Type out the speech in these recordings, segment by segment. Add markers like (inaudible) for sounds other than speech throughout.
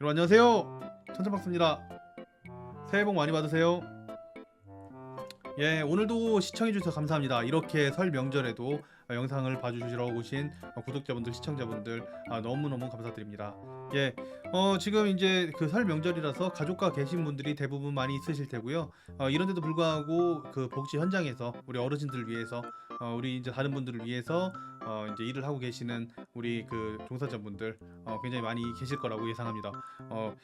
여러분 안녕하세요. 천천박스입니다. 새해 복 많이 받으세요. 예 오늘도 시청해주셔서 감사합니다. 이렇게 설 명절에도 어, 영상을 봐주시러 오신 어, 구독자분들 시청자분들 아, 너무너무 감사드립니다. 예 어, 지금 이제 그 설 명절이라서 가족과 계신 분들이 대부분 많이 있으실 테고요. 어, 이런데도 불구하고 그 복지 현장에서 우리 어르신들을 위해서 어, 우리 이제 다른 분들을 위해서 어, 이제 일을 하고 계시는 우리 그 종사자분들 어, 굉장히 많이 계실 거라고 예상합니다. 어,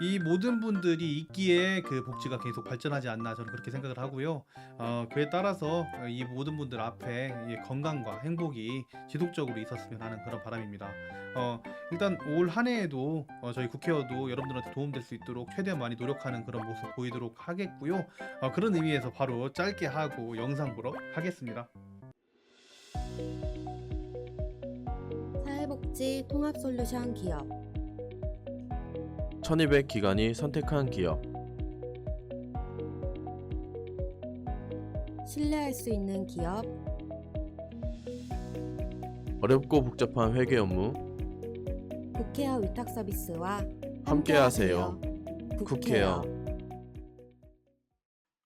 이 모든 분들이 있기에 그 복지가 계속 발전하지 않나 저는 그렇게 생각을 하고요. 어, 그에 따라서 어, 이 모든 분들 앞에 이 건강과 행복이 지속적으로 있었으면 하는 그런 바람입니다. 어, 일단 올 한 해에도 어, 저희 국회의원도 여러분들한테 도움될 수 있도록 최대한 많이 노력하는 그런 모습 보이도록 하겠고요. 어, 그런 의미에서 바로 짧게 하고 영상 보러 가겠습니다. 사회복지 통합솔루션 기업 1200 기관이 선택한 기업 신뢰할 수 있는 기업 어렵고 복잡한 회계 업무 국회어 위탁 서비스와 함께하세요. 국회어.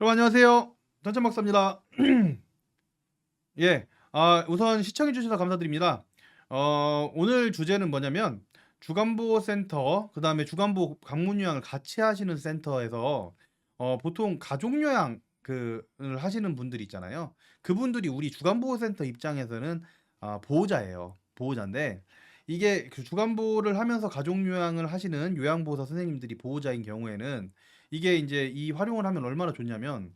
여러분 안녕하세요. 전천 박사입니다. (clears throat) 예, 아, 우선 시청해 주셔서 감사드립니다. 어, 오늘 주제는 뭐냐면 주간보호 센터, 그 다음에 주간보호 방문 요양을 같이 하시는 센터에서 어, 보통 가족 요양 그를 하시는 분들이 있잖아요. 그분들이 우리 주간보호 센터 입장에서는 아, 보호자예요. 보호자인데 이게 그 주간보호를 하면서 가족 요양을 하시는 요양보호사 선생님들이 보호자인 경우에는 이게 이제 이 활용을 하면 얼마나 좋냐면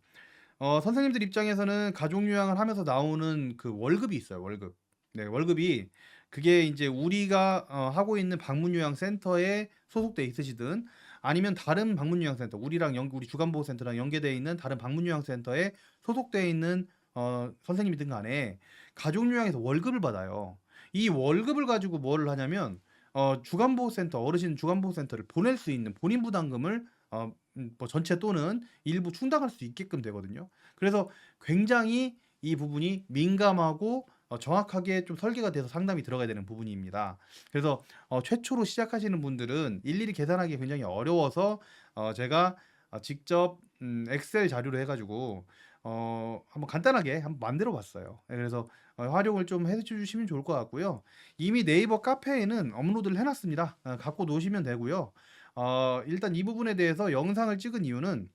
어, 선생님들 입장에서는 가족 요양을 하면서 나오는 그 월급이 있어요. 월급. 네, 월급이 그게 이제 우리가 어, 하고 있는 방문 요양 센터에 소속돼 있으시든 아니면 다른 방문 요양 센터, 우리랑 연, 우리 주간보호 센터랑 연계되어 있는 다른 방문 요양 센터에 소속돼 있는 어, 선생님이든 간에 가족 요양에서 월급을 받아요. 이 월급을 가지고 뭐를 하냐면 어, 주간보호센터 어르신 주간보호센터를 보낼 수 있는 본인 부담금을 어, 음, 뭐 전체 또는 일부 충당할 수 있게끔 되거든요. 그래서 굉장히 이 부분이 민감하고 어, 정확하게 좀 설계가 돼서 상담이 들어가야 되는 부분입니다. 그래서 어, 최초로 시작하시는 분들은 일일이 계산하기 굉장히 어려워서 어, 제가 어, 직접 음, 엑셀 자료로 해가지고 어, 한번 간단하게 한번 만들어 봤어요. 네, 그래서 어, 활용을 좀 해주시면 좋을 것 같고요. 이미 네이버 카페에는 업로드를 해놨습니다. 어, 갖고 놓으시면 되고요. 어, 일단 이 부분에 대해서 영상을 찍은 이유는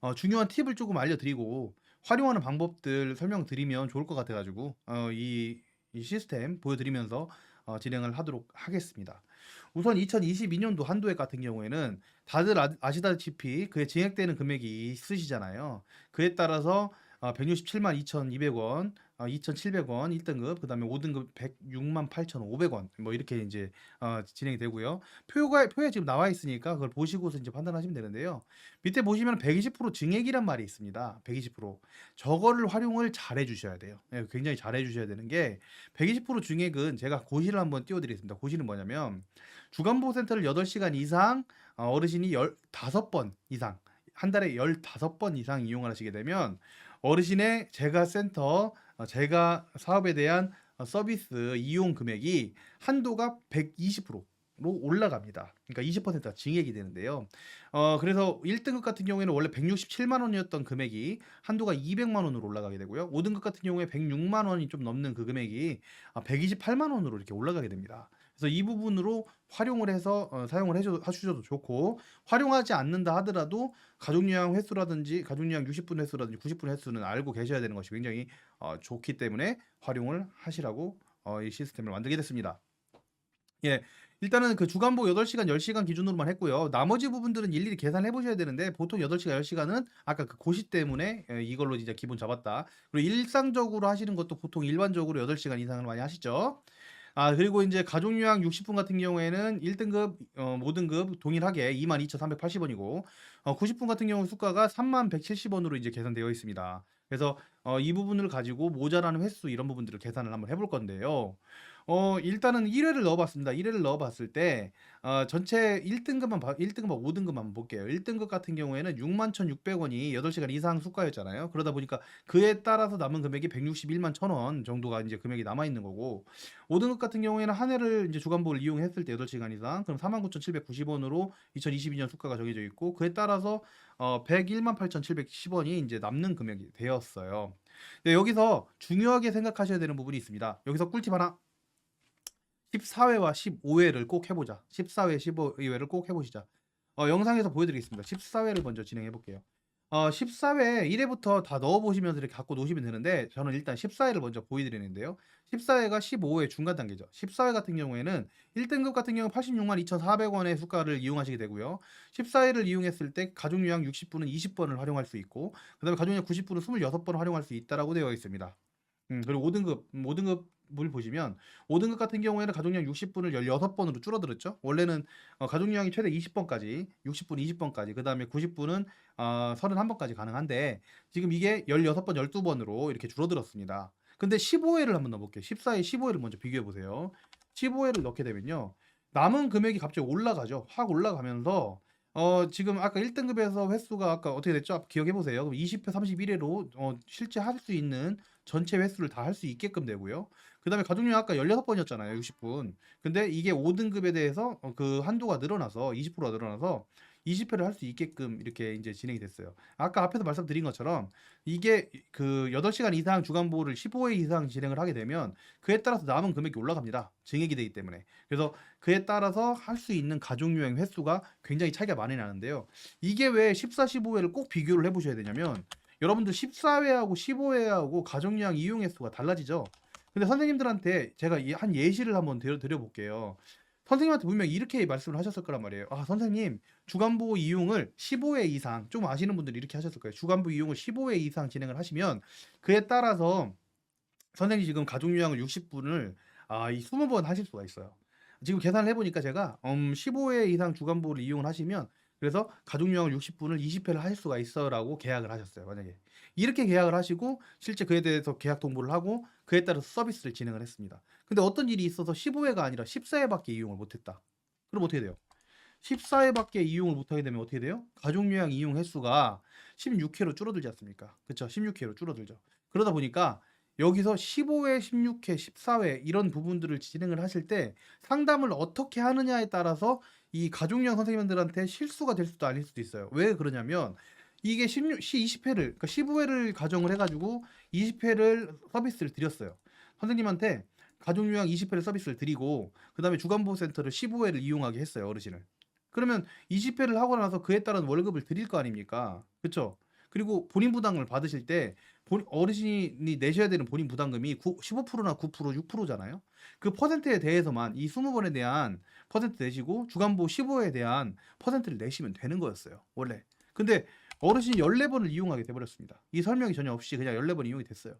어, 중요한 팁을 조금 알려드리고 활용하는 방법들 설명드리면 좋을 것 같아가지고 어, 이, 이 시스템 보여드리면서 어, 진행을 하도록 하겠습니다. 우선 2022년도 한도액 같은 경우에는 다들 아, 아시다시피 그에 증액되는 금액이 있으시잖아요. 그에 따라서 어, 167만 2,200원, 어, 2,700원 1등급, 그 다음에 5등급 106만 8,500원 뭐 이렇게 이제 어, 진행이 되고요. 표가 표에 지금 나와 있으니까 그걸 보시고서 이제 판단하시면 되는데요. 밑에 보시면 120% 증액이란 말이 있습니다. 120% 저거를 활용을 잘 해주셔야 돼요. 예, 굉장히 잘 해주셔야 되는 게 120% 증액은 제가 고시를 한번 띄워드리겠습니다. 고시는 뭐냐면 주간보호센터를 8시간 이상 어, 어르신이 15번 이상 한 달에 15번 이상 이용을 하시게 되면 어르신의 제가 센터 어, 제가 사업에 대한 어, 서비스 이용 금액이 한도가 120%로 올라갑니다. 그러니까 20%가 증액이 되는데요. 어, 그래서 1등급 같은 경우에는 원래 167만 원이었던 금액이 한도가 200만 원으로 올라가게 되고요. 5등급 같은 경우에 106만 원이 좀 넘는 그 금액이 아, 128만 원으로 이렇게 올라가게 됩니다. 그래서 이 부분으로 활용을 해서 어, 사용을 해주셔도 좋고 활용하지 않는다 하더라도 가족 요양 횟수라든지 가족 요양 60분 횟수라든지 90분 횟수는 알고 계셔야 되는 것이 굉장히 어, 좋기 때문에 활용을 하시라고 어, 이 시스템을 만들게 됐습니다. 예. 일단은 그 주간보 8시간, 10시간 기준으로만 했고요. 나머지 부분들은 일일이 계산해 보셔야 되는데 보통 8시간, 10시간은 아까 그 고시 때문에 예, 이걸로 진짜 기본 잡았다. 그리고 일상적으로 하시는 것도 보통 일반적으로 8시간 이상을 많이 하시죠. 아, 그리고 이제 가족 요양 60분 같은 경우에는 1등급, 어, 5등급 동일하게 22,380원이고, 어, 90분 같은 경우 수가가 3170원으로 이제 계산되어 있습니다. 그래서 어, 이 부분을 가지고 모자라는 횟수 이런 부분들을 계산을 한번 해볼 건데요. 어 일단은 1 회를 넣어 봤습니다. 1 회를 넣어 봤을 때 어 전체 1 등급만 봐 1 등급하고 5 등급만 한번 볼게요. 1 등급 같은 경우에는 61,600 원이 8 시간 이상 수가였잖아요. 그러다 보니까 그에 따라서 남은 금액이 161만 1,000원 정도가 인제 금액이 남아 있는 거고 5 등급 같은 경우에는 한 해를 인제 주간보를 이용했을 때 8 시간 이상 그럼 49,790 원으로 2022년 수가가 정해져 있고 그에 따라서 어118,710 원이 인제 남는 금액이 되었어요. 네 여기서 중요하게 생각하셔야 되는 부분이 있습니다. 여기서 꿀팁 하나 14회와 15회를 꼭 해 보자. 14회, 15회를 꼭 해 보시자. 어 영상에서 보여 드리겠습니다. 14회를 먼저 진행해 볼게요. 어 14회 1 회부터 다 넣어 보시면서 이렇게 갖고 노시면 되는데 저는 일단 14회를 먼저 보여 드리는데요. 14회가 15회 중간 단계죠. 14회 같은 경우에는 1 등급 같은 경우 86만 2,400 원의 수가를 이용하시게 되고요. 14회를 이용했을 때 가족 요양 60분은 20번을 활용할 수 있고 그 다음에 가족 요양 90분은 26번을 활용할 수 있다라고 되어 있습니다. 음 그리고 5 등급 음5 등급 을 보시면 5 등급 같은 경우에는 가족 요양 60분을 16번으로 줄어들었죠. 원래는 어 가족 요양이 최대 20번까지 60분 20번까지 그 다음에 90분은 어 31번까지 가능한데 지금 이게 16번 12번으로 이렇게 줄어들었습니다. 근데 15회를 한번 넣어 볼게요. 14회, 15회를 먼저 비교해 보세요. 15회를 넣게 되면요. 남은 금액이 갑자기 올라가죠. 확 올라가면서 어 지금 아까 1 등급에서 횟수가 아까 어떻게 됐죠? 기억해 보세요. 그럼 20회, 31회로 어 실제 할 수 있는 전체 횟수를 다 할 수 있게끔 되고요. 그다음에 가족 요양 아까 16번이었잖아요, 60분. 근데 이게 5 등급에 대해서 어 그 한도가 늘어나서 20%가 늘어나서 20회를 할 수 있게끔 이렇게 인제 진행이 됐어요. 아까 앞에서 말씀드린 것처럼 이게 그 8 시간 이상 주간보를 15회 이상 진행을 하게 되면 그에 따라서 남은 금액이 올라갑니다. 증액이 되기 때문에. 그래서 그에 따라서 할 수 있는 가족 요양 횟수가 굉장히 차이가 많이 나는데요. 이게 왜 14, 15회를 꼭 비교를 해 보셔야 되냐면 여러분들 14회하고 15회하고 가족 요양 이용 횟수가 달라지죠. 근데 선생님들한테 제가 이한 예시를 한번 드려 드려 볼게요. 선생님한테 분명히 이렇게 말씀을 하셨을 거란 말이에요. "아 선생님 주간보 이용을 15회 이상" 좀 아시는 분들이 이렇게 하셨을 거예요. "주간보 이용을 15회 이상 진행을 하시면 그에 따라서 선생님이 지금 가족 요양을 60분을 아 이 20번 하실 수가 있어요." 지금 계산을 해 보니까 제가 음 "15회 이상 주간보를 이용을 하시면 그래서 가족 요양을 60분을 20회를 하실 수가 있어."라고 계약을 하셨어요, 만약에. 이렇게 계약을 하시고 실제 그에 대해서 계약 통보를 하고 그에 따라서 서비스를 진행을 했습니다. 근데 어떤 일이 있어서 15회가 아니라 14회밖에 이용을 못 했다. 그럼 어떻게 돼요? 14회밖에 이용을 못 하게 되면 어떻게 돼요? 가족 요양 이용 횟수가 16회로 줄어들지 않습니까? 그쵸. 16회로 줄어들죠. 그러다 보니까 여기서 15회, 16회, 14회 이런 부분들을 진행을 하실 때 상담을 어떻게 하느냐에 따라서 이 가족 요양 선생님들한테 실수가 될 수도 아닐 수도 있어요. 왜 그러냐면 이게 16시 20회를 그러니까 15회를 가정을 해 가지고 20회를 서비스를 드렸어요. 선생님한테 가족 요양 20회를 서비스를 드리고 그다음에 주간 보호 센터를 15회를 이용하게 했어요, 어르신을. 그러면 20회를 하고 나서 그에 따른 월급을 드릴 거 아닙니까? 그쵸? 그리고 본인 부담금을 받으실 때 본 어르신이 내셔야 되는 본인 부담금이 구 15%나 9% 6%잖아요. 그 퍼센트에 대해서만 이 20번에 대한 퍼센트 내시고 주간보호 15회에 대한 퍼센트를 내시면 되는 거였어요, 원래. 근데 어르신이 14번을 이용하게 돼 버렸습니다. 이 설명이 전혀 없이 그냥 14번 이용이 됐어요.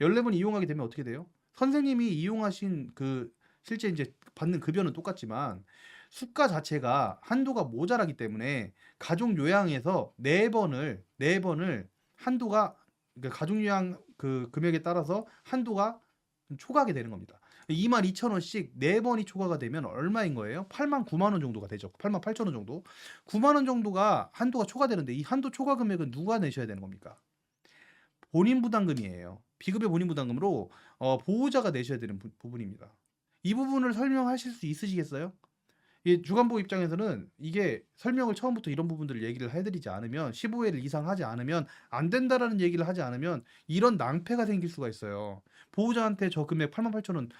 14번 이용하게 되면 어떻게 돼요? 선생님이 이용하신 그 실제 인제 받는 급여는 똑같지만 수가 자체가 한도가 모자라기 때문에 가족 요양에서 4 번을 4 번을 한도가 그러니까 가족 요양 그 금액에 따라서 한도가 초과하게 되는 겁니다. 22,000 원씩 4 번이 초과가 되면 얼마인 거예요? 89,000원 정도가 되죠. 88,000원 정도. 9만 원 정도가 한도가 초과되는데 이 한도 초과 금액은 누가 내셔야 되는 겁니까? 본인 부담금이에요. 비급여 본인 부담금으로 어 보호자가 내셔야 되는 부 부분입니다. 이 부분을 설명하실 수 있으시겠어요? 이 주간보호 입장에서는 이게 설명을 처음부터 이런 부분들을 얘기를 해 드리지 않으면 15회를 이상 하지 않으면 안 된다라는 얘기를 하지 않으면 이런 낭패가 생길 수가 있어요. 보호자한테 저 금액 88,000원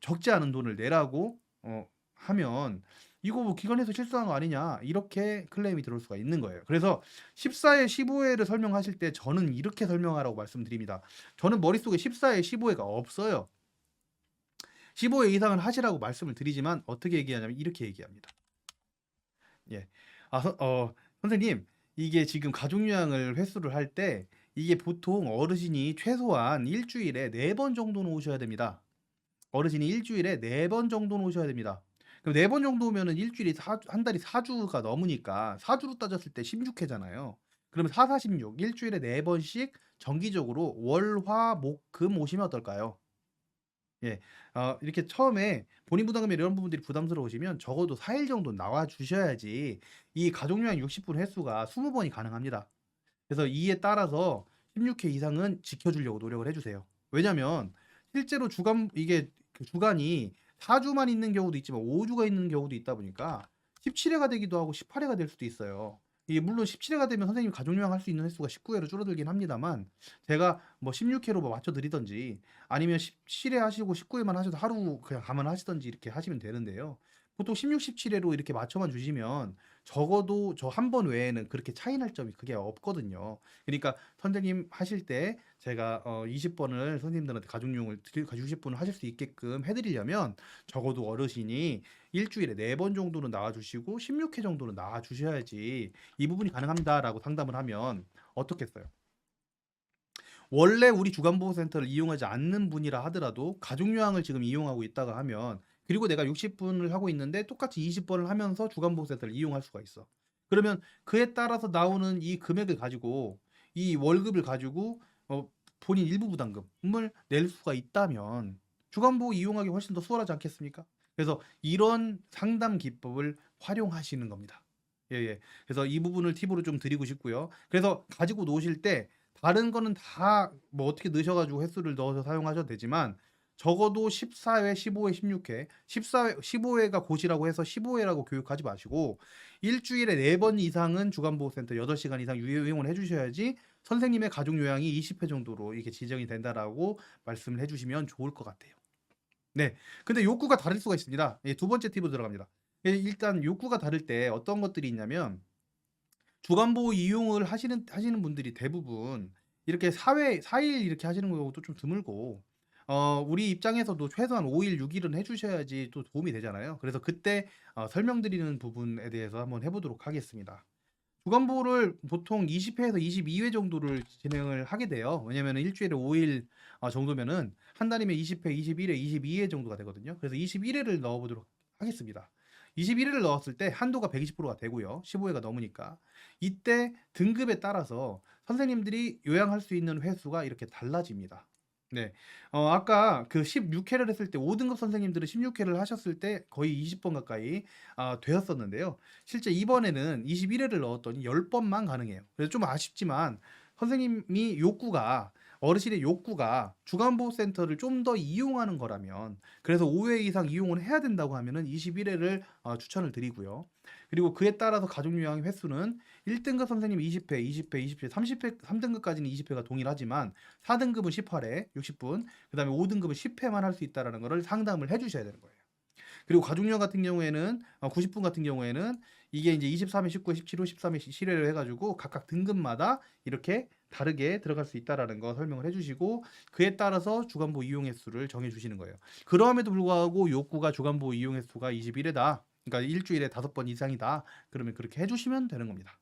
적지 않은 돈을 내라고 어 하면 " 이거 뭐 기관에서 실수한 거 아니냐." 이렇게 클레임이 들어올 수가 있는 거예요. 그래서 14회, 15회를 설명하실 때 저는 이렇게 설명하라고 말씀드립니다. 저는 머릿속에 14회, 15회가 없어요. 15회 이상을 하시라고 말씀을 드리지만 어떻게 얘기하냐면 이렇게 얘기합니다. 예. 아선어 "선생님 이게 지금 가족 요양을 횟수를 할 때 이게 보통 어르신이 최소한 1 주일에 4번 정도는 오셔야 됩니다. 어르신이 1 주일에 4번 정도는 오셔야 됩니다. 그럼 4번 정도 오면은 1 주일이 4한 달이 4 주가 넘으니까 4 주로 따졌을 때 16회잖아요. 그러면 4, 4, 16 1 주일에 4 번씩 정기적으로 월, 화, 목, 금 오시면 어떨까요? 어 이렇게 처음에 본인 부담금 이런 부분들이 부담스러우시면 적어도 4일 정도 나와 주셔야지 이 가족 요양 60분 횟수가 20번이 가능합니다. 그래서 이에 따라서 16회 이상은 지켜 주려고 노력을 해 주세요. 왜냐면 실제로 주간 이게 그 주간이 4주만 있는 경우도 있지만 5주가 있는 경우도 있다 보니까 17회가 되기도 하고 18회가 될 수도 있어요. 이게 물론 17회가 되면 선생님이 가족 요양 할 수 있는 횟수가 19회로 줄어들긴 합니다만 제가 뭐 16회로 뭐 맞춰 드리든지 아니면 17회 하시고 19회만 하셔도 하루 그냥 감안하시든지 이렇게 하시면 되는데요. 보통 16, 17회로 이렇게 맞춰만 주시면 적어도 저 한 번 외에는 그렇게 차이 날 점이 그게 없거든요. 그러니까 선생님 하실 때 제가 어 20번을 선생님들한테 가족용을 드릴 가족 60분을 하실 수 있게끔 해 드리려면 적어도 어르신이 일 주일에 4번 정도는 나와 주시고 16회 정도는 나와 주셔야지 이 부분이 가능합니다라고 상담을 하면 어떻겠어요? 원래 우리 주간보호센터를 이용하지 않는 분이라 하더라도 가족요양을 지금 이용하고 있다가 하면 그리고 내가 60분을 하고 있는데 똑같이 20번을 하면서 주간보호센터를 이용할 수가 있어. 그러면 그에 따라서 나오는 이 금액을 가지고 이 월급을 가지고 어 본인 일부 부담금을 낼 수가 있다면 주간보호 이용하기 훨씬 더 수월하지 않겠습니까? 그래서 이런 상담 기법을 활용하시는 겁니다. 예 예. 그래서 이 부분을 팁으로 좀 드리고 싶고요. 그래서 가지고 노실 때 다른 거는 다 뭐 어떻게 넣으셔 가지고 횟수를 넣어서 사용하셔도 되지만 적어도 14회, 15회, 16회, 14회, 15회가 고시라고 해서 15회라고 교육하지 마시고 일주일에 4번 이상은 주간보호센터 8시간 이상 유용을 해주셔야지 선생님의 가족 요양이 20회 정도로 이게 지정이 된다라고 말씀을 해주시면 좋을 것 같아요. 네. 근데 욕구가 다를 수가 있습니다. 예, 두 번째 팁으로 들어갑니다. 예, 일단 욕구가 다를 때 어떤 것들이 있냐면 주간보호 이용을 하시는 하시는 분들이 대부분 이렇게 4회 4일 이렇게 하시는 경우도 좀 드물고 어 우리 입장에서도 최소한 5일 6일은 해 주셔야지 또 도움이 되잖아요. 그래서 그때 어 설명드리는 부분에 대해서 한번 해 보도록 하겠습니다. 주간보호를 보통 20회에서 22회 정도를 진행을 하게 돼요. 왜냐면은 일주일에 5일 어 정도면은 한 달이면 20회, 21회, 22회 정도가 되거든요. 그래서 21회를 넣어 보도록 하겠습니다. 21회를 넣었을 때 한도가 120%가 되고요. 15회가 넘으니까. 이때 등급에 따라서 선생님들이 요양할 수 있는 횟수가 이렇게 달라집니다. 네. 어 아까 그 16회를 했을 때 5등급 선생님들은 16회를 하셨을 때 거의 20번 가까이 아 되었었는데요. 실제 이번에는 21회를 넣었더니 10번만 가능해요. 그래서 좀 아쉽지만 선생님이 욕구가 어르신의 욕구가 주간보호센터를 좀 더 이용하는 거라면 그래서 5회 이상 이용을 해야 된다고 하면은 21회를 어 추천을 드리고요. 그리고 그에 따라서 가족 요양 횟수는 1등급 선생님 20회, 20회, 20회, 30회, 3등급까지는 20회가 동일하지만 4등급은 18회, 60분, 그 다음에 5등급은 10회만 할 수 있다라는 거를 상담을 해 주셔야 되는 거예요. 그리고 요양 같은 경우에는 어 90분 같은 경우에는 이게 이제 23회, 19회, 17회, 13회, 17회를 해 가지고 각각 등급마다 이렇게 다르게 들어갈 수 있다라는 거 설명을 해 주시고 그에 따라서 주간보호 이용 횟수를 정해 주시는 거예요. 그럼에도 불구하고 욕구가 주간보호 이용 횟수가 21회다. 그러니까 일주일에 5번 이상이다. 그러면 그렇게 해 주시면 되는 겁니다.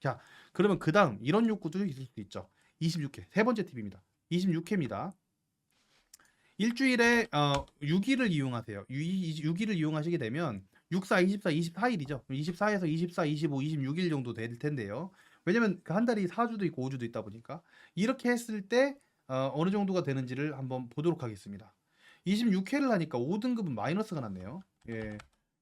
자, 그러면 그 다음 이런 욕구도 있을 수 있죠. 26회. 세 번째 팁입니다. 26회입니다. 일주일에 어 6일을 이용하세요. 6, 일을 이용하시게 되면 64, 24, 24일이죠. 24에서 24, 25, 26일 정도 될 텐데요. 왜냐면 그 한 달이 4주도 있고 5주도 있다 보니까 이렇게 했을 때 어 어느 정도가 되는지를 한번 보도록 하겠습니다. 26회를 하니까 5등급은 마이너스가 났네요. 예.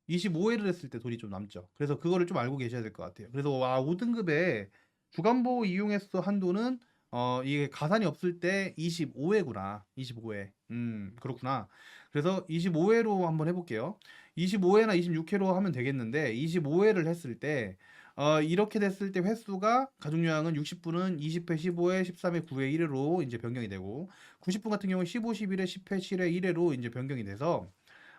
25회를 했을 때 돈이 좀 남죠. 그래서 그거를 좀 알고 계셔야 될 것 같아요. 그래서 와 5등급에 주간보호 이용 횟수 한도는 어 이게 가산이 없을 때 25회구나. 25회. 음 그렇구나. 그래서 25회로 한번 해 볼게요. 25회나 26회로 하면 되겠는데 25회를 했을 때 어 이렇게 됐을 때 횟수가 가족 요양은 60분은 20회, 15회, 13회, 9회, 1회로 인제 변경이 되고 90분 같은 경우는 15, 11회, 10회, 7회, 1회로 인제 변경이 돼서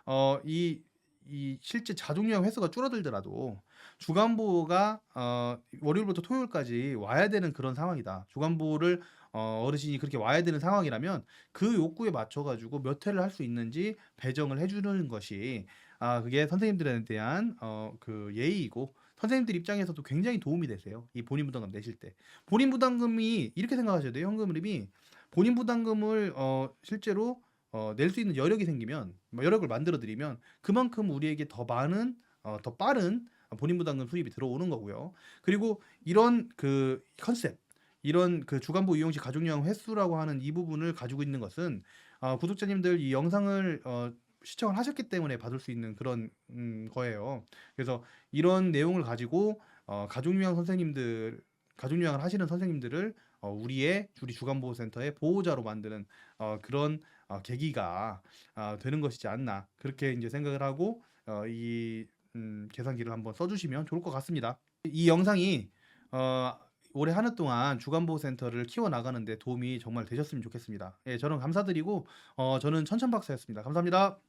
어 이 이 실제 가족 요양 횟수가 줄어들더라도 주간보호가 어 월요일부터 토요일까지 와야 되는 그런 상황이다. 주간보호를 어 어르신이 그렇게 와야 되는 상황이라면 그 욕구에 맞춰 가지고 몇 회를 할 수 있는지 배정을 해 주는 것이 아 그게 선생님들에 대한 어 그 예의이고 선생님들 입장에서도 굉장히 도움이 되세요. 이 본인 부담금 내실 때. 본인 부담금이 이렇게 생각하셔야 돼요. 현금 흐름이 본인 부담금을 어 실제로 어 낼 수 있는 여력이 생기면 뭐 여력을 만들어 드리면 그만큼 우리에게 더 많은 어 더 빠른 본인 부담금 수입이 들어오는 거고요. 그리고 이런 그 컨셉 이런 그 주간보호 이용 시 가족 요양 횟수라고 하는 이 부분을 가지고 있는 것은 어, 구독자님들 이 영상을 어, 시청을 하셨기 때문에 받을 수 있는 그런 음, 거예요. 그래서 이런 내용을 가지고 어, 가족요양 선생님들 가족 요양을 하시는 선생님들을 어, 우리의 우리 주간보호센터의 보호자로 만드는 어, 그런 어, 계기가 아, 되는 것이지 않나 그렇게 이제 생각을 하고 어, 이 음, 계산기를 한번 써주시면 좋을 것 같습니다. 이 영상이 어, 올해 한 해 동안 주간보호센터를 키워 나가는데 도움이 정말 되셨으면 좋겠습니다. 예, 저는 감사드리고 어, 저는 천천박사였습니다. 감사합니다.